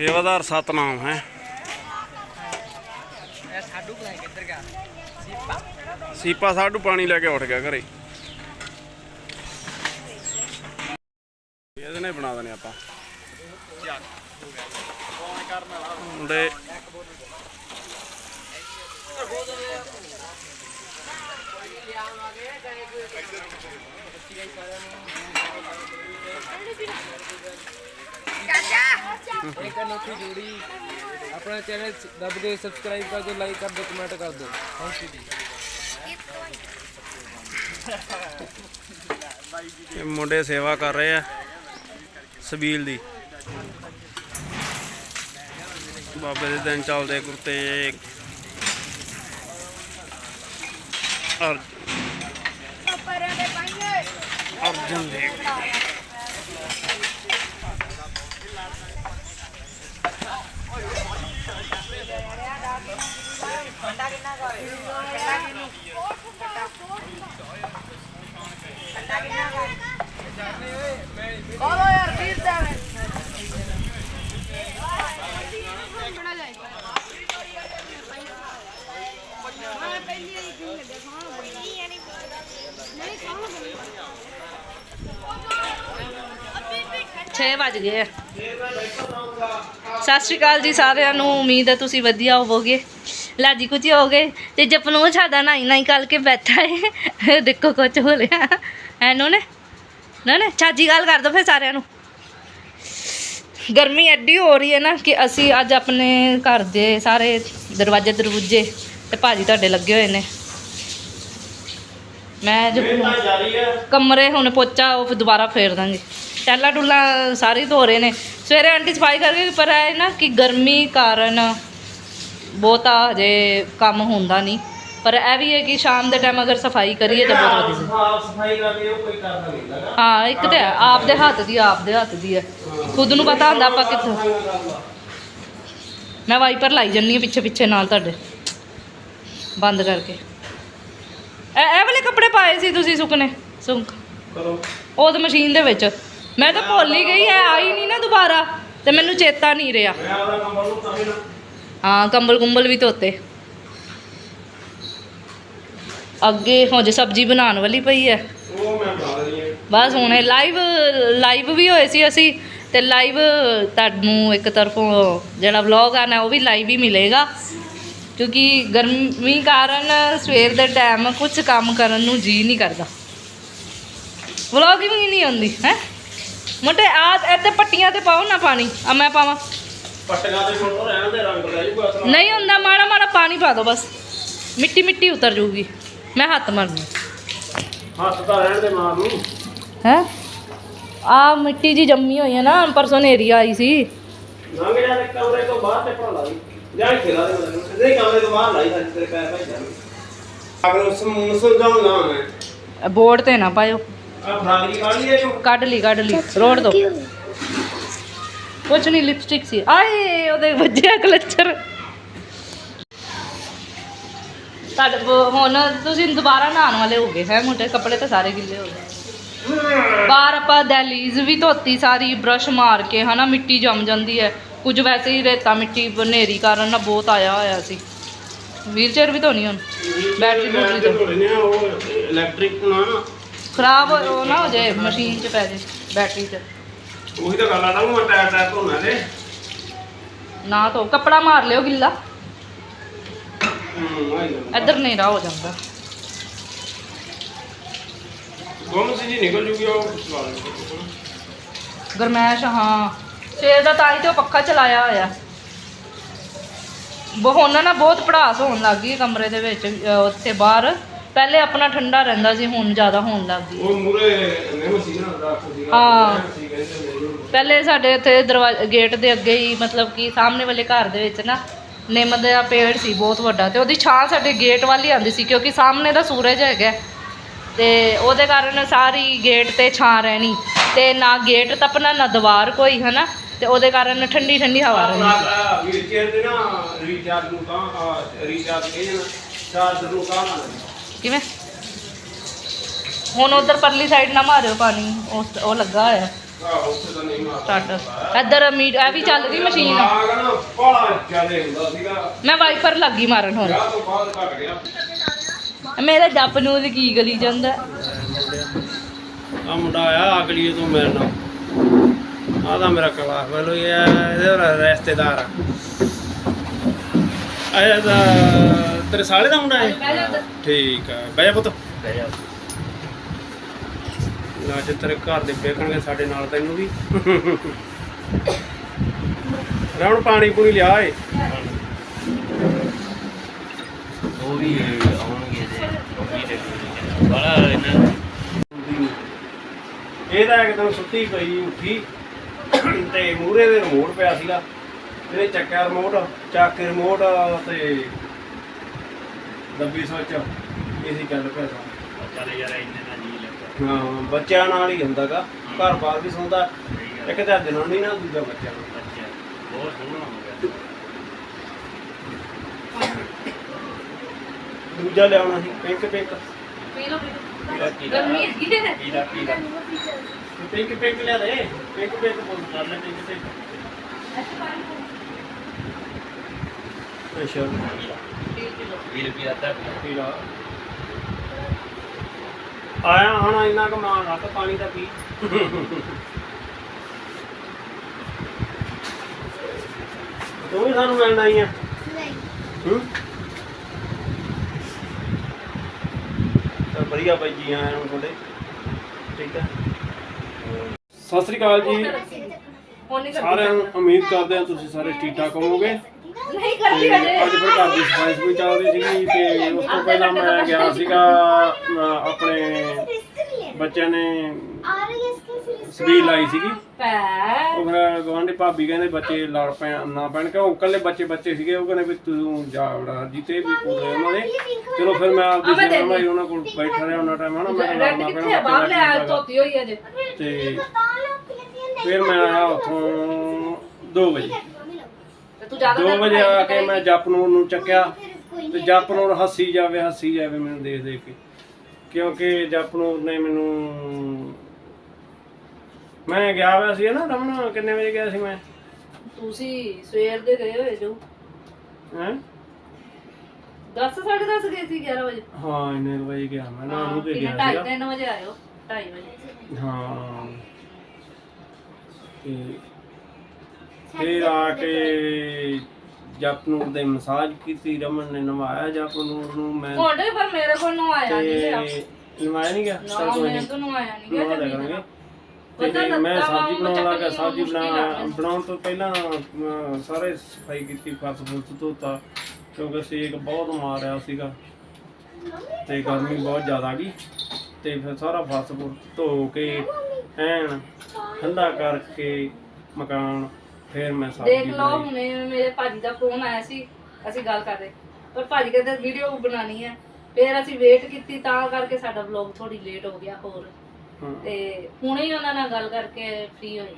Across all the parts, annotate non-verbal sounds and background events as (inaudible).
ਸੇਵਾਦਾਰ ਸਤਨਾਮ ਹੈ। ਸਾਡੂ ਗਿਆ? ਸੀਪਾ? ਸੀਪਾ ਸਾਡੂ ਪਾਣੀ ਲੈ ਕੇ ਉੱਠ ਗਿਆ ਘਰੇ। ਇਹਦੇ ਨੇ ਬਣਾ ਦੇਣੇ ਆਪਾਂ। ਮੁੰਡੇ। ਇੱਕ ਅਨੋਖੀ ਜੋੜੀ। ਆਪਣਾ ਚੈਨਲ ਦੱਬ ਕੇ ਸਬਸਕ੍ਰਾਈਬ ਕਰ ਦਿਓ ਲਾਈਕ ਕਰ ਦਿਓ ਕਮੈਂਟ ਕਰ ਦਿਓ। ਥੈਂਕ ਯੂ ਜੀ। ਇਹ ਮੁੰਡੇ ਸੇਵਾ ਕਰ ਰਹੇ ਆ ਸਬੀਲ ਦੀ। ਬਾਬੇ ਦੇ ਦਿਨ ਚੱਲਦੇ ਕੁਰਤੇ। ਅਰ ਅਰਜਨ ਦੇਵ ਹਾਂ ਵਜ ਗਏ ਆ। ਸਤਿ ਸ਼੍ਰੀ ਅਕਾਲ ਜੀ ਸਾਰਿਆਂ ਨੂੰ, ਉਮੀਦ ਹੈ ਤੁਸੀਂ ਵਧੀਆ ਹੋਵੋਗੇ। ਲਾਜੀ ਕੁਝ ਹੋ ਗਏ। ਤੇ ਜਪਨੂ ਸਾਡਾ ਨਾਈ ਨਾਈ ਕੱਲ ਕੇ ਬੈਠਾ ਏ। ਦੇਖੋ ਕੁਝ ਹੋ ਲਿਆ ਐਨੂੰ ਨੇ? ਨਾ ਨਾ? ਚਾਚੀ ਗੱਲ ਕਰ ਦੋ ਫਿਰ ਸਾਰਿਆਂ ਨੂੰ। ਗਰਮੀ ਐਡੀ ਹੋ ਰਹੀ ਹੈ ਨਾ ਕਿ ਅਸੀਂ ਅੱਜ ਆਪਣੇ ਘਰ ਦੇ ਸਾਰੇ ਦਰਵਾਜ਼ੇ ਦਰਵਾਜ਼ੇ ਤੇ ਭਾਜੀ ਤੁਹਾਡੇ ਲੱਗੇ ਹੋਏ ਨੇ। ਮੈਂ ਹੈ ਕਮਰੇ ਹੁਣ ਪੋਚਾ ਉਹ ਦੁਬਾਰਾ ਫੇਰ ਦਾਂਗੇ। ਟੈਲਾ ਟੁੱਲਾ ਸਾਰੇ ਧੋ ਰਹੇ ਨੇ। ਸਵੇਰੇ ਆਂਟੀ ਸਫ਼ਾਈ ਕਰਕੇ ਪਰ ਇਹ ਨਾ ਕਿ ਗਰਮੀ ਕਾਰਨ ਬਹੁਤਾ ਹਜੇ ਕੰਮ ਹੁੰਦਾ ਨਹੀਂ। ਪਰ ਇਹ ਵੀ ਹੈ ਕਿ ਸ਼ਾਮ ਦੇ ਟਾਈਮ ਅਗਰ ਸਫ਼ਾਈ ਕਰੀਏ ਤਾਂ ਬਹੁਤ ਵਧੀਆ ਸਾਫ਼ ਸਫ਼ਾਈ ਕਰਕੇ ਉਹ ਕੋਈ ਕਰਦਾ ਨਹੀਂ ਲੱਗਾ ਹਾਂ ਇੱਕ ਤੇ ਆਪ ਦੇ ਹੱਥ ਦੀ ਆਪ ਦੇ ਹੱਥ ਦੀ ਹੈ। ਖੁਦ ਨੂੰ ਪਤਾ ਹੁੰਦਾ ਆਪਾਂ ਕਿੱਥੋਂ। ਮੈਂ ਵਾਈਪਰ ਲਾਈ ਜੰਨੀ ਪਿੱਛੇ ਪਿੱਛੇ ਨਾਲ ਤੁਹਾਡੇ। ਬੰਦ ਕਰਕੇ। ਇਹ ਇਹ ਵਾਲੇ ਕੱਪੜੇ ਪਾਏ ਸੀ ਤੁਸੀਂ ਸੁੱਕਨੇ ਸੁੱਕ। ਕਰੋ। ਉਹ ਤਾਂ ਮਸ਼ੀਨ ਦੇ ਵਿੱਚ। ਮੈਂ ਤਾਂ ਭੁੱਲ ਹੀ ਗਈ ਹੈ ਆਈ ਨਹੀਂ ਨਾ ਦੁਬਾਰਾ। ਤੇ ਮੈਨੂੰ ਚੇਤਾ ਨਹੀਂ ਰਿਹਾ। ਮੈਂ ਆਪਦਾ ਨੰਬਰ ਨੂੰ ਤਾਂ ਵੀ ਨਾ ਹਾਂ ਕੰਬਲ ਕੁੰਬਲ ਵੀ ਧੋਤੇ। ਅੱਗੇ ਹੋ ਜੇ ਸਬਜ਼ੀ ਬਣਾਉਣ ਵਾਲੀ ਪਈ ਹੈ ਉਹ ਮੈਂ ਬਣਾ ਬਸ ਹੁਣੇ ਲਾਈਵ ਲਾਈਵ ਵੀ ਹੋਏ ਸੀ ਅਸੀਂ। ਤੇ ਲਾਈਵ ਤੁਹਾਨੂੰ ਇੱਕ ਤਰਫੋਂ ਜਿਹੜਾ ਵਲੌਗ ਆਣਾ ਉਹ ਵੀ ਲਾਈਵ ਹੀ ਮਿਲੇਗਾ। ਕਿਉਂਕਿ ਗਰਮੀ ਕਾਰਨ ਸਵੇਰ ਦੇ ਟਾਈਮ ਕੁਝ ਕੰਮ ਕਰਨ ਨੂੰ ਜੀ ਨਹੀਂ ਕਰਦਾ। ਵਲੌਗਿੰਗ ਹੀ ਨਹੀਂ ਹੁੰਦੀ ਹੈ? ਮੋਟੇ ਆ ਇੱਥੇ ਪੱਟੀਆਂ ਤੇ ਪਾਓ ਨਾ ਪਾਣੀ। ਆ ਮੈਂ ਪਾਵਾਂ। ਪੱਟੀਆਂ ਦੇ ਫੋਟੋ ਰਹਿਣ ਦੇ ਰੰਗ ਲੈ ਜੂਗਾ ਨਹੀਂ ਹੁੰਦਾ ਮਾੜਾ ਮਾੜਾ ਪਾਣੀ ਪਾ ਦਿਓ ਬਸ। ਮਿੱਟੀ ਮਿੱਟੀ ਉਤਰ ਜਾਊਗੀ ਮੈਂ ਹੱਥ ਮਾਰਨੀ। ਹੱਥ ਤਾਂ ਰਹਿਣ ਦੇ ਮਾਰ ਨੂੰ। ਹੈ? ਆ ਮਿੱਟੀ ਜੀ ਜੰਮੀ ਹੋਈ ਹੈ ਨਾ ਪਰਸੋਂ ਨੇਰੀ ਆਈ ਸੀ। ਲੰਘ ਜਾ ਤੇ ਕਮਰੇ ਤੋਂ ਬਾਹਰ ਤੇ ਭਰਾ ਲਾ ਜਾਂ ਖੇਲਾ ਦੇ ਮੈਨੂੰ। ਨਹੀਂ ਕਮਰੇ ਤੋਂ ਬਾਹਰ ਲਾਈ ਸੱਚ ਤੇਰੇ ਪੈਰ ਭਾਈ ਜਾਣ ਅਗਰ ਉਸ ਮੁਸਲ ਜਾਉਂ ਨਾ ਮੈਂ। ਬੋਰਡ ਤੇ ਨਾ ਪਾਇਓ। ਆ ਫਰਾਗਰੀ ਕਾਲੀ ਹੈ ਜੋ ਕੱਢ ਲਈ ਕੱਢ ਲਈ। ਰੋੜ ਦੋ। ਕੁਛ ਨਹੀਂ ਲਿਪਸਟਿਕ ਸੀ। ਆਏ ਉਹਦੇ ਵੱਜਿਆ ਕਲਚਰ। ਤੁਹਾਡੇ ਵ- ਹੁਣ ਤੁਸੀਂ ਦੁਬਾਰਾ ਨਹਾਉਣ ਵਾਲੇ ਹੋ ਗਏ ਹੈ ਮੋਟੇ ਕੱਪੜੇ ਤਾਂ ਸਾਰੇ ਗਿੱਲੇ ਹੋ ਗਏ। ਬਾਹਰ ਆਪਾਂ ਦਹਲੀਜ਼ ਵੀ ਧੋਤੀ ਸਾਰੀ ਬ੍ਰਸ਼ ਮਾਰ ਕੇ ਹਨਾ ਮਿੱਟੀ ਜੰਮ ਜਾਂਦੀ ਹੈ। ਕੁਝ ਵੈਸੇ ਹੀ ਰੇਤਾ ਮਿੱਟੀ ਬਨੇਰੀ ਕਾਰਨ ਨਾ ਬਹੁਤ ਆਇਆ ਹੋਇਆ ਸੀ। ਵੀਲ ਚੇਅਰ ਵੀ ਧੋਣੀ ਹੁਣ ਬੈਟਰੀ ਬੂਟਰੀ ਤੋਂ ਨੇ ਉਹ ਇਲੈਕਟ੍ਰਿਕ ਨਾ ਨਾ। ਖਰਾਬ ਉਹ ਨਾ ਹੋ ਜਾਏ ਮਸ਼ੀਨ 'ਚ ਪੈ ਜੇ ਬੈਟਰੀ 'ਚ। ਉਹੀ ਤਾਂ ਗੱਲ ਆ ਨਾ ਮੈਂ ਟਾਇਰ ਟਾਇਰ ਧੋਣਾ ਤੇ ਨਾ ਧੋ ਕੱਪੜਾ ਮਾਰ ਲਿਓ ਗਿੱਲਾ। ਨਾ ਇੱਧਰ ਹਨੇਰਾ ਹੋ ਜਾਂਦਾ। ਗੋਮ ਸੀ ਜੀ ਨਿਕਲ ਜੂਗੀ ਉਹ। ਗਰਮੈਸ਼ ਹਾਂ। ਸਵੇਰ ਦਾ ਤਾਂ ਹੀ ਤੇ ਉਹ ਪੱਖਾ ਚਲਾਇਆ ਹੋਇਆ। ਬਹੁ ਹੁਣ ਨਾ ਬਹੁਤ ਪੜਾਸ ਹੋਣ ਲੱਗ ਗਈ ਕਮਰੇ ਦੇ ਵਿੱਚ ਉੱਥੇ ਬਾਹਰ। ਪਹਿਲੇ ਆਪਣਾ ਠੰਡਾ ਰਹਿੰਦਾ ਸੀ ਹੁਣ ਜ਼ਿਆਦਾ ਹੋਣ ਲੱਗ ਗਈ। ਉਹ ਮੂਰੇ ਨਹੀਂ ਸੀ ਨਾ ਰੱਖ ਹਾਂ। ਪਹਿਲੇ ਸਾਡੇ ਇੱਥੇ ਦਰਵਾਜ਼ੇ ਗੇਟ ਦੇ ਅੱਗੇ ਹੀ ਮਤਲਬ ਕਿ ਸਾਹਮਣੇ ਵਾਲੇ ਘਰ ਦੇ ਵਿੱਚ ਨਾ ਨਿੰਮ ਦਾ ਪੇੜ ਸੀ ਬਹੁਤ ਵੱਡਾ। ਤੇ ਉਹਦੀ ਛਾਂ ਸਾਡੇ ਗੇਟ ਵੱਲ ਹੀ ਆਉਂਦੀ ਸੀ ਕਿਉਂਕਿ ਸਾਹਮਣੇ ਦਾ ਸੂਰਜ ਹੈਗਾ। ਤੇ ਉਹਦੇ ਕਾਰਨ ਸਾਰੀ ਗੇਟ ਤੇ ਛਾਂ ਰਹਿਣੀ। ਤੇ ਨਾ ਗੇਟ ਤਪਣਾ ਨਾ ਦੀਵਾਰ ਕੋਈ ਹਨਾ? ਤੇ ਉਹਦੇ ਕਾਰਨ ਠੰਡੀ ਠੰਡੀ ਹਵਾ ਰਹਿੰਦੀ ਵੀਰ ਚੇਅਰ ਦੇ ਨਾ ਰੀਚਾਰਜ ਨੂੰ ਤਾਂ ਰੀਚਾਰਜ ਕਹਿੰਦੇ ਨਾ ਚਾਰਜ ਨੂੰ ਤਾਂ ਨਾ ਲੈਣਾ। ਕਿਵੇਂ? ਹੁਣ ਉਧਰ ਪਰਲੀ ਸਾਈਡ ਨਾ ਮਾਰਿਓ ਪਾਣੀ ਉਹ ਉਹ ਲੱਗਾ ਹੋਇਆ। ਆਹੋ ਉੱਥੇ ਤਾਂ ਨਹੀਂ ਮਾਰਦਾ। ਸੱਟ ਇੱਧਰ ਮੀਟ ਇਹ ਵੀ ਚੱਲ ਰਹੀ ਮਸ਼ੀਨ। ਮੈਂ ਵਾਈਪਰ ਲੱਗੀ ਮਾਰਨ ਹੁਣ। ਵਿਆਹ ਤੋਂ ਬਾਅਦ ਘਟ ਗਿਆ। ਮੇਰੇ ਜੱਪ ਨੂੰ ਕੀ ਗਲੀ ਜਾਂਦਾ ਆ ਮੁੰਡਾ ਆਇਆ ਅਗਲੀ ਤੋਂ ਮਿਲਣਾ। ਆ ਤਾਂ ਮੇਰਾ ਕਲਾਸ ਵਾਲੋ ਇਹ ਆ, ਇਹਦਾ ਰਿਸ਼ਤੇਦਾਰ ਆ ਆਇਆ ਦਾ ਤੇਰੇ ਸਾਲੇ ਦਾ ਮੁੰਡਾ ਹੈ ਠੀਕ ਆ ਬਹਿ ਜਾ ਪੁੱਤ ਨਾ ਜੇ ਤੇਰੇ ਘਰ ਦੇ ਵੇਖਣਗੇ ਸਾਡੇ ਨਾਲ ਤੈਨੂੰ ਵੀ ਰਵਣ ਪਾਣੀ ਪੂਰੀ ਲਿਆ ਏ ਉਹ ਵੀ ਆਉਣਗੇ ਉਹ ਵੀ ਦੇਖਣਗੇ ਬੜਾ ਇਹਨਾਂ ਇਹ ਤਾਂ ਇੱਕਦਮ ਸੁੱਤੀ ਪਈ ਉੱਠੀ ਤੇ ਮੂਰੇ ਦੇ ਰਿਮੋਟ ਪਿਆ ਸੀਗਾ। ਇਹਨੇ ਚੱਕਿਆ ਰਿਮੋਟ ਚੱਕ ਕੇ ਰਿਮੋਟ ਤੇ ਦੱਬੀ ਸੋਚ ਏਸੀ ਚੱਲ ਪਿਆ। ਚੱਲ ਯਾਰ ਇੰਨੇ ਦਾ ਜੀ ਲੱਗਾ ਹਾਂ ਬੱਚਿਆਂ ਨਾਲ ਹੀ ਹੁੰਦਾਗਾ। ਘਰ ਬਾਹਰ ਵੀ ਸੌਂਦਾ। ਇੱਕ ਤਾਂ ਜਨਾਨੀ ਨਾਲ ਦੂਜਾ ਬੱਚਿਆਂ ਨਾਲ ਬੱਚਾ ਬਹੁਤ ਸੋਹਣਾ ਹੋ ਗਿਆ। ਦੂਜਾ ਲਿਆਉਣਾ ਸੀ ਪਿੰਕ ਪਿੰਕ ਪੀ ਲਓ। ਗਰਮੀ ਗਰਮੀ ਹੈ। ਪੀਲਾ ਪੀਲਾ। ਪਿੰਕ ਪਿੰਕ ਲਿਆ ਦੇ ਪਿੰਕ ਪਿੰਕ ਬੋਲ ਕਰ ਲੈ ਪਿੰਕ ਪਿੰਕ। ਅੱਛਾ। ਵੀਰ ਪੀਲਾ ਤਾਂ ਪੀਲਾ ਆਇਆ ਹੁਣ ਇੰਨਾ ਕੁ ਮਾਣ ਰੱਖ ਪਾਣੀ ਦਾ ਪੀ। ਤੂੰ ਵੀ ਸਾਨੂੰ ਮਿਲਣ ਆਈ ਆ? ਹੂੰ? ਤਾਂ ਵਧੀਆ ਬਾਈ ਜੀ ਆਇਆਂ ਨੂੰ ਤੁਹਾਡੇ। ਠੀਕ ਹੈ ਸਤਿ ਸ੍ਰੀ ਅਕਾਲ ਜੀ। ਸਾਰਿਆਂ ਨੂੰ ਉਮੀਦ ਕਰਦੇ ਹਾਂ ਤੁਸੀਂ ਸਾਰੇ ਠੀਕ ਠਾਕ ਹੋਵੋਗੇ। ਨਹੀਂ ਤੇ ਕਰਦੀ ਹਜੇ। ਅੱਜ ਫਿਰ ਘਰ ਦੀ ਸਫ਼ਾਈ ਵੀ ਚੱਲਦੀ ਸੀਗੀ ਤੇ ਉਸ ਤੋਂ ਪਹਿਲਾਂ ਮੈਂ ਗਿਆ ਸੀਗਾ ਆਪਣੇ ਬੱਚਿਆਂ ਨੇ ਸਬੀਲ ਲਾਈ ਸੀਗੀ। ਉਹ ਫਿਰ ਗਵਾਂਢੀ ਭਾਬੀ ਕਹਿੰਦੇ ਬੱਚੇ ਲੜ ਪੈ ਨਾ ਪੈਣ ਕਿ ਉਹ ਇਕੱਲੇ ਬੱਚੇ ਬੱਚੇ ਸੀਗੇ। ਉਹ ਕਹਿੰਦੇ ਵੀ ਤੂੰ ਜਾ ਵੜਾ ਜਿੱਤੇ ਵੀ ਪੂਰੇ ਉਹਨਾਂ ਦੇ। ਚਲੋ ਫਿਰ ਮੈਂ ਆਪਦੀ ਮੈਂ ਸੇਵਾ ਭਾਈ ਉਹਨਾਂ ਕੋਲ ਬੈਠਾ ਰਿਹਾ ਉਹਨਾਂ ਟਾਈਮ ਹਨਾ? ਮੈਂ ਲੜਨਾ ਪੈਣਾ ਬਾਹਰ ਲੈ ਆ ਧੋਤੀ ਹੋਈ ਹੈ ਤੇ ਫਿਰ ਮੈਂ ਆਇਆ ਉੱਥੋਂ 2 ਵਜੇ। ਤੇ ਤੂੰ ਜ਼ਿਆਦਾ 2 ਵਜੇ ਆ ਕੇ ਮੈਂ ਜਪਨੂਰ ਨੂੰ ਚੱਕਿਆ ਤੇ ਜਪਨੂਰ ਹੱਸੀ ਜਾਵੇ ਹੱਸੀ ਜਾਵੇ ਮੈਨੂੰ ਦੇਖ ਦੇਖ ਕੇ। ਕਿਉਂਕਿ ਜਪਨੂਰ ਨੇ ਮੈਨੂੰ ਮੈਂ ਗਿਆ ਹੋਇਆ ਸੀ ਨਾ ਰਮਨ ਕਿੰਨੇ ਵਜੇ ਗਿਆ ਸੀ ਮੈਂ? ਤੁਸੀਂ ਸਵੇਰ ਦੇ ਗਏ ਹੋਏ ਜੋ। ਹੈਂ? 10 10:30 ਗਏ ਸੀ 11 ਵਜੇ। ਹਾਂ ਇੰਨੇ ਕੁ ਵਜੇ ਗਿਆ ਮੈਂ ਨਾ ਨੂੰ ਕਿੰਨੇ ਗਿਆ ਸੀਗਾ। ਤਿੰਨ ਵਜੇ ਆਇਓ 2:30 ਵਜੇ। ਹਾਂ। ਤੇ ਫਿਰ ਆ ਕੇ ਜਪਨੂਰ ਦੇ ਮਸਾਜ ਕੀਤੀ ਰਮਨ ਨੇ ਨਵਾਇਆ ਜਪਨੂਰ ਨੂੰ ਮੈਂ ਤੁਹਾਡੇ ਪਰ ਮੇਰੇ ਕੋਲ ਨੂੰ ਆਇਆ ਨਹੀਂ ਗਿਆ ਤੇ ਨਵਾਇਆ ਨਹੀਂ ਗਿਆ? ਨਾ ਚੱਲ ਕੋਈ ਨਹੀਂ ਤੋਂ ਨੂੰ ਆਇਆ ਨਹੀਂ ਗਿਆ ਨਵਾ ਜਲਦੀ ਦੇਵਾਂਗੇ ਨਾਲ। ਤੇ ਮੈਂ ਲੱਗਾ ਸਬਜ਼ੀ ਵਾ, ਬਣਾਉਣ ਲੱਗਾ ਸਬਜ਼ੀ ਮੁਸ਼ਕਿਲ ਬਣਾ ਆ। ਬਣਾਉਣ ਤੋਂ ਪਹਿਲਾਂ ਅਮ, ਸਾਰੇ ਸਫ਼ਾਈ ਕੀਤੀ ਫਰਸ਼ ਫੁਰਸ਼ ਧੋਤਾ ਕਿਉਂਕਿ ਸੇਕ ਬਹੁਤ ਮਾਰ ਰਿਹਾ ਸੀਗਾ। ਤੇ ਗਰਮੀ ਬਹੁਤ ਜ਼ਿਆਦਾ ਗਈ ਤੇ ਫਿਰ ਸਾਰਾ ਫਰਸ਼ ਫੁਰਸ਼ ਧੋ ਕੇ ਐਨ ਠੰਡਾ ਕਰਕੇ ਮਕਾਨ ਫਿਰ ਮੈਂ ਸਬਜ਼ੀ ਦੇਖ ਲਓ ਬਣਾਈ। ਹੁਣੇ ਮੇਰੇ ਭਾਜੀ ਦਾ ਫੋਨ ਆਇਆ ਸੀ ਅਸੀਂ ਗੱਲ ਕਰ ਰਹੇ। ਪਰ ਭਾਜੀ ਕਹਿੰਦੇ ਵੀਡੀਓ ਬਣਾਣੀ ਹੈ। ਫਿਰ ਅਸੀਂ ਵੇਟ ਕੀਤੀ ਤਾਂ ਕਰਕੇ ਸਾਡਾ ਵਲੌਗ ਥੋੜੀ ਲੇਟ ਹੋ ਗਿਆ ਹੋਰ। ਹਾਂ। ਤੇ ਹੁਣੇ ਹੀ ਉਹਨਾਂ ਨਾਲ ਗੱਲ ਕਰਕੇ ਫ੍ਰੀ ਹੋਏ।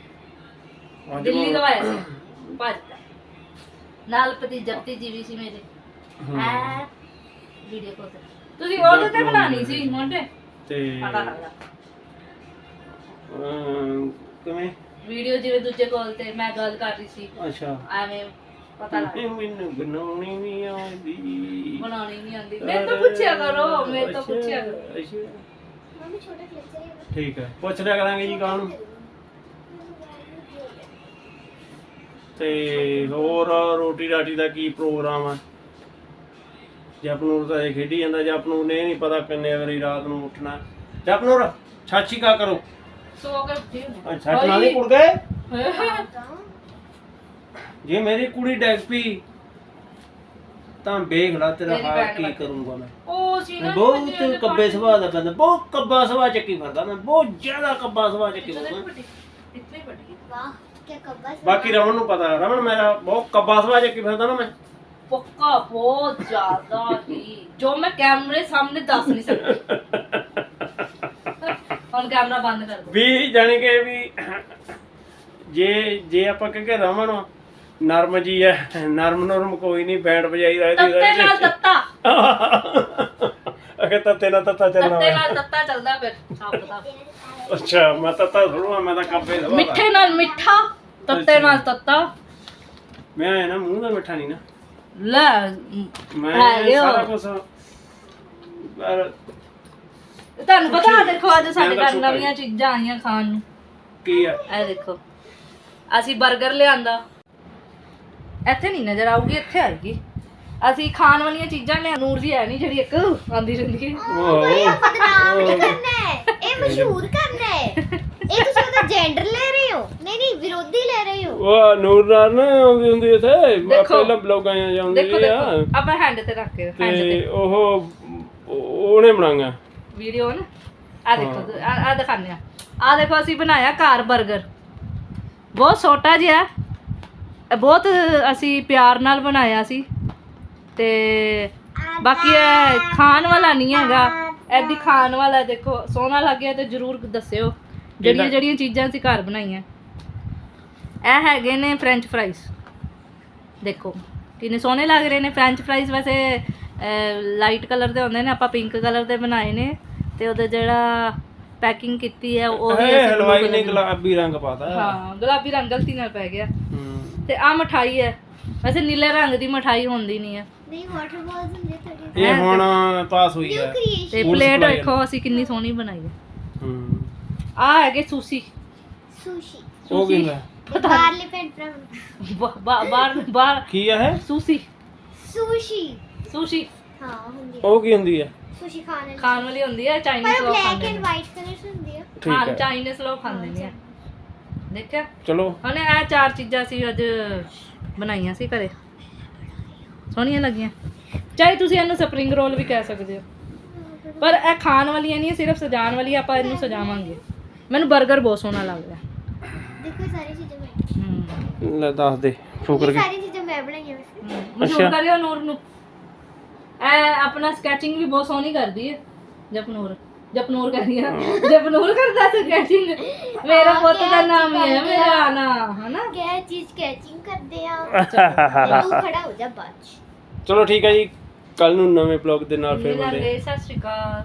ਅੱਜ ਦਿੱਲੀ ਤੋਂ ਆਇਆ ਸੀ। ਭਾਜੀ ਦਾ ਨਾਲ ਭਤੀਜਾ ਭਤੀਜੀ ਵੀ ਸੀ ਮੇਰੇ। ਹਾਂ। ਹੈ ਵੀਡੀਓ ਕਾਲ ਤੁਸੀਂ ਉਹਦੇ ਤੇ ਬਣਾਣੀ ਸੀ ਮੋਟੇ ਤੇ ਪਤਾ ਲੱਗਦਾ ਅਮ, ਕਿਵੇਂ? ਵੀਡੀਓ ਜਿਵੇਂ ਦੂਜੇ ਕਾਲ ਤੇ ਮੈਂ ਗੱਲ ਕਰ ਰਹੀ ਸੀ। ਅੱਛਾ। ਐਵੇਂ ਪਤਾ ਲੱਗ ਇਹ ਮੈਨੂੰ ਬਣਾਉਣੀ ਨਹੀਂ ਆਉਂਦੀ। ਬਣਾਉਣੀ ਨਹੀਂ ਆਉਂਦੀ। ਮੇਰੇ ਤੋਂ ਪੁੱਛਿਆ ਕਰੋ ਮੇਰੇ ਤੋਂ ਪੁੱਛਿਆ ਕਰੋ। ਅੱਛਾ। ਠੀਕ ਹੈ। ਪੁੱਛ ਲਿਆ ਕਰਾਂਗੇ ਜੀ ਕਾਹਨੂੰ ਤੇ ਹੋਰ ਰੋਟੀ ਰਾਟੀ ਦਾ ਕੀ ਪ੍ਰੋਗਰਾਮ ਆ? ਜਪਨੂਰ ਤਾਂ ਇਹ ਖੇਡੀ ਜਾਂਦਾ ਜਪਨੂਰ ਨੇ ਇਹ ਨਹੀਂ ਪਤਾ ਕਿੰਨੇ ਵਾਰੀ ਰਾਤ ਨੂੰ ਉੱਠਣਾ। ਜਪਨੂਰ ਛਾਛੀ ਕਾ ਕਰੋ। ਸੋ ਕੇ ਉੱਠੀ ਹੁੰਦੀ। ਛੱਟ ਨਾਲ ਹੀ ਕੁੜ ਗਏ? ਜੇ ਮੇਰੀ ਕੁੜੀ ਡੈਗ ਪਈ ਤਾਂ ਵੇਖ ਲਾ ਤੇਰਾ ਹਾਲ ਕੀ। ਕਰੂੰਗਾ ਮੈਂ। ਉਹ ਸੀ ਮੈਂ ਨਾ ਬਹੁਤ ਕੱਬੇ ਸੁਭਾਅ ਦਾ ਬੰਦਾ ਬਹੁਤ ਕੱਬਾ ਸੁਭਾਅ ਚੱਕੀ ਫਿਰਦਾ ਮੈਂ ਬਹੁਤ ਜ਼ਿਆਦਾ ਕੱਬਾ ਸੁਭਾਅ ਚੱਕੀ ਫਿਰਦਾ। ਇਤਨੀ ਵੱਡੀ ਬਾਕੀ ਰਮਨ ਨੂੰ ਪਤਾ ਰਮਨ ਮੇਰਾ ਬਹੁਤ ਕੱਬਾ ਸੁਭਾਅ ਚੱਕੀ ਫਿਰਦਾ ਨਾ ਮੈਂ। ਪੱਕਾ ਬਹੁਤ ਜ਼ਿਆਦਾ ਹੀ ਜੋ ਮੈਂ ਕੈਮਰੇ ਸਾਹਮਣੇ ਦੱਸ ਨਹੀਂ ਸਕਦੀ। ਹੁਣ ਕੈਮਰਾ ਬੰਦ ਕਰ ਦੋ। ਵੀ ਜਾਣੀ ਕਿ ਵੀ ਜੇ ਜੇ ਆਪਾਂ ਕਹੇ ਰਮਨ ਨਰਮ ਜੀ ਹੈ ਨਰਮ ਨਰਮ ਕੋਈ ਨਹੀਂ ਬੈਂਡ ਵਜਾਈ ਦਾ ਇਹਦੀ ਤੱਤੇ ਨਾਲ ਤੱਤਾ। ਅਗੇ ਤੱਤੇ ਨਾਲ ਤੱਤਾ ਚੱਲਣਾ ਤੱਤੇ। ਨਾਲ ਤੱਤਾ ਚੱਲਦਾ ਫਿਰ ਹਿਸਾਬ ਕਿਤਾਬ ਅੱਛਾ ਮੈਂ ਤੱਤਾ ਥੋੜਾ ਮੈਂ ਤਾਂ ਕੱਪੇ ਦਵਾ ਮਿੱਠੇ ਨਾਲ ਮਿੱਠਾ ਤੱਤੇ ਨਾਲ ਤੱਤਾ। ਮੈਂ ਆਇਆ ਨਾ ਮੂੰਹ ਦਾ ਮਿੱਠਾ ਨਹੀਂ ਨਾ। ਲੈ ਮੈਂ ਹੋ। ਸਾਰਾ ਕੁਝ ਪਰ ਤੁਹਾਨੂੰ ਪਤਾ ਦੇਖੋ ਅੱਜ ਸਾਡੇ ਘਰ ਹੈ। ਨਵੀਆਂ ਚੀਜ਼ਾਂ ਆਈਆਂ ਖਾਣ ਨੂੰ। ਕੀ ਆ ਇਹ ਦੇਖੋ ਅਸੀਂ 버ਗਰ ਲਿਆਂਦਾ। ਇੱਥੇ ਨਹੀਂ ਨਜ਼ਰ ਆਊਗੀ ਇੱਥੇ ਆਏਗੀ। ਅਸੀਂ ਖਾਣ ਵਾਲੀਆਂ ਚੀਜ਼ਾਂ ਨੇ ਨੂਰ ਜੀ ਹੈ ਨਹੀਂ ਜਿਹੜੀ ਇੱਕ ਆਂਦੀ ਰਹਿੰਦੀ ਹੈ। ਉਹ ਬਦਨਾਮ ਨਹੀਂ ਕਰਨਾ ਹੈ। ਇਹ ਮਸ਼ਹੂਰ ਕਰਨਾ ਹੈ। ਇਹ ਤੁਸੀਂ ਉਹਦਾ ਜੈਂਡਰ ਲੈ ਰਹੇ ਹੋ? ਨਹੀਂ ਨਹੀਂ ਵਿਰੋਧੀ ਲੈ ਰਹੇ ਹੋ। ਉਹ ਨੂਰ ਨਾਲ ਨਾ ਆਉਂਦੀ ਹੁੰਦੀ ਇੱਥੇ। ਦੇਖੋ। ਪਹਿਲਾਂ ਬਲੌਗਾਂ ਆ ਜਾਂਦੀ ਦੇਖੋ ਆ। ਦੇਖੋ। ਆਪਾਂ ਹੈਂਡ ਤੇ ਰੱਖ ਕੇ ਹੈਂਡ ਤੇ ਤੇ। ਉਹ ਉਹ- ਉਹਨੇ ਬਣਾਈਆਂ ਵੀਡੀਓ ਨਾ। ਆ ਦੇਖੋ ਆ ਆ ਦਿਖਾਉਂਦੇ ਆ। ਆ ਦੇਖੋ ਅਸੀਂ ਬਣਾਇਆ ਘਰ 버ਗਰ ਬਹੁਤ ਛੋਟਾ ਜਿਹਾ। ਇਹ ਬਹੁਤ ਅਸੀਂ ਪਿਆਰ ਨਾਲ ਬਣਾਇਆ ਸੀ ਤੇ ਬਾਕੀ ਇਹ ਖਾਣ ਵਾਲਾ ਨਹੀਂ ਹੈਗਾ। ਐਦੀ ਖਾਣ ਵਾਲਾ ਦੇਖੋ ਸੋਹਣਾ ਲੱਗਿਆ ਤੇ ਜਰੂਰ ਦੱਸਿਓ ਜਿਹੜੀਆਂ ਜਿਹੜੀਆਂ ਚੀਜ਼ਾਂ ਅਸੀਂ ਘਰ ਬਣਾਈਆਂ। ਇਹ ਹੈਗੇ ਨੇ ਫ੍ਰੈਂਚ ਫਰਾਈਜ਼ ਦੇਖੋ ਕਿੰਨੇ ਸੋਹਣੇ ਲੱਗ ਰਹੇ ਨੇ ਫ੍ਰੈਂਚ ਫਰਾਈਜ਼ ਵੈਸੇ ਲਾਈਟ ਕਲਰ ਦੇ ਹੁੰਦੇ ਨੇ ਆਪਾਂ ਪਿੰਕ ਕਲਰ ਦੇ ਬਣਾਏ ਨੇ ਤੇ ਉਹਦੇ ਜਿਹੜਾ ਪੈਕਿੰਗ ਕੀਤੀ ਹੈ ਉਹ ਇਹ ਹਲਵਾਈ ਨੇ ਗੁਲਾਬੀ ਰੰਗ ਪਾਤਾ। ਹਾਂ ਗੁਲਾਬੀ ਰੰਗ ਗਲਤੀ ਨਾਲ ਪੈ ਗਿਆ। ਤੇ ਆ ਮਠਾਈ ਹੈ। ਵੈਸੇ ਨੀਲੇ ਰੰਗ ਦੀ ਮਠਾਈ ਹੁੰਦੀ ਨਹੀਂ ਹੈ। ਨਹੀਂ ਵਾਟਰ ਬਾਲਸ ਹੁੰਦੇ ਤੁਹਾਡੇ ਇਹ ਹੁਣ ਪਾਸ ਹੋਈ ਹੈ। ਤੇ ਪਲੇਟ supply ਦੇਖੋ ਅਸੀਂ ਕਿੰਨੀ ਸੋਹਣੀ ਬਣਾਈ ਹੈ। ਹੂੰ। ਆ ਹੈਗੇ ਸੂਸ਼ੀ। ਸੁਸ਼ੀ। ਉਹ ਕੀ ਹੁੰਦਾ ਬਾਰਲੀ ਪੈਂਟ ਪ੍ਰਾਊਨ ਬਾ- ਬਾ- ਬਾਹਰ ਬਾਹਰ। ਕੀ ਆ ਇਹ? ਸੂਸ਼ੀ। ਸੁਸ਼ੀ। ਸੂਸ਼ੀ। ਹਾਂ ਹੁੰਦੀ ਹੈ। ਉਹ ਕੀ ਹੁੰਦੀ ਹੈ? ਸੁਸ਼ੀ ਖਾਣ ਵਾਲੀ। ਖਾਣ ਵਾਲੀ ਹੁੰਦੀ ਹੈ ਚਾਈਨੀਜ਼ ਪਰ ਲੋਕ ਬਲੈਕ ਖਾਂਦੇ ਐਂਡ ਨੇ। ਵਾਈਟ ਕਲਰ ਚ ਹੁੰਦੀ ਹੈ ਠੀਕ ਹਾਂ ਹੈ। ਚਾਈਨੀਜ਼ ਲੋਕ ਖਾਂਦੇ ਨੇ। ਦੇਖਿਆ? ਚਲੋ। ਉਹਨੇ ਇਹ ਚਾਰ ਚੀਜ਼ਾਂ ਸੀ ਅੱਜ ਬਣਾਈਆਂ ਸੀ ਘਰੇ। ਸੋਹਣੀਆਂ ਲੱਗੀਆਂ। ਚਾਹੇ ਤੁਸੀਂ ਇਹਨੂੰ ਸਪਰਿੰਗ ਰੋਲ ਵੀ ਕਹਿ ਸਕਦੇ ਹੋ। ਪਰ ਇਹ ਖਾਣ ਵਾਲੀਆਂ ਨਹੀਂ ਸਿਰਫ ਸਜਾਉਣ ਵਾਲੀ ਆਪਾਂ ਇਹਨੂੰ ਸਜਾਵਾਂਗੇ। ਮੈਨੂੰ 버ਗਰ ਬਹੁਤ ਸੋਹਣਾ ਲੱਗ ਰਿਹਾ। ਦੇਖੋ ਇਹ ਸਾਰੀ ਚੀਜ਼ਾਂ ਮੈਂ ਹੂੰ। ਲੈ ਦੱਸ ਦੇ ਇਹ ਕੀ? ਸਾਰੀ ਚੀਜ਼ਾਂ ਮੈਂ ਬਣਾਈਆਂ ਵੈਸੇ। ਮਸ਼ਹੂਰ ਅੱਛਾ। ਕਰਿਓ ਨੂਰ ਨੂੰ। ਇਹ ਆਪਣਾ ਸਕੈਚਿੰਗ ਵੀ ਬਹੁਤ ਸੋਹਣੀ ਕਰਦੀ ਹੈ ਜਪਨੂਰ। ਜਪਨੂਰ ਕਹਿੰਦੀ ਆ। ਜਪਨੂਰ ਕਰਦਾ ਸਕੈਚਿੰਗ ਮੇਰਾ ਪੁੱਤ ਦਾ ਨਾਮ ਹੀ ਹੈ ਮੇਰਾ ਨਾ ਹਨਾ? ਕਿਆ ਚੀਜ਼ ਕੈਚਿੰਗ ਕਰਦੇ ਆ? (laughs) ਤੂੰ ਖੜਾ ਹੋ ਜਾ ਬਾਅਦ ਚ। ਚਲੋ ਠੀਕ ਹੈ ਜੀ ਕੱਲ ਨੂੰ ਨਵੇਂ ਬਲੌਗ ਦੇ ਨਾਲ ਫਿਰ ਮਿਲਦੇ ਹਾਂ। ਸਤਿ ਸ਼੍ਰੀ ਅਕਾਲ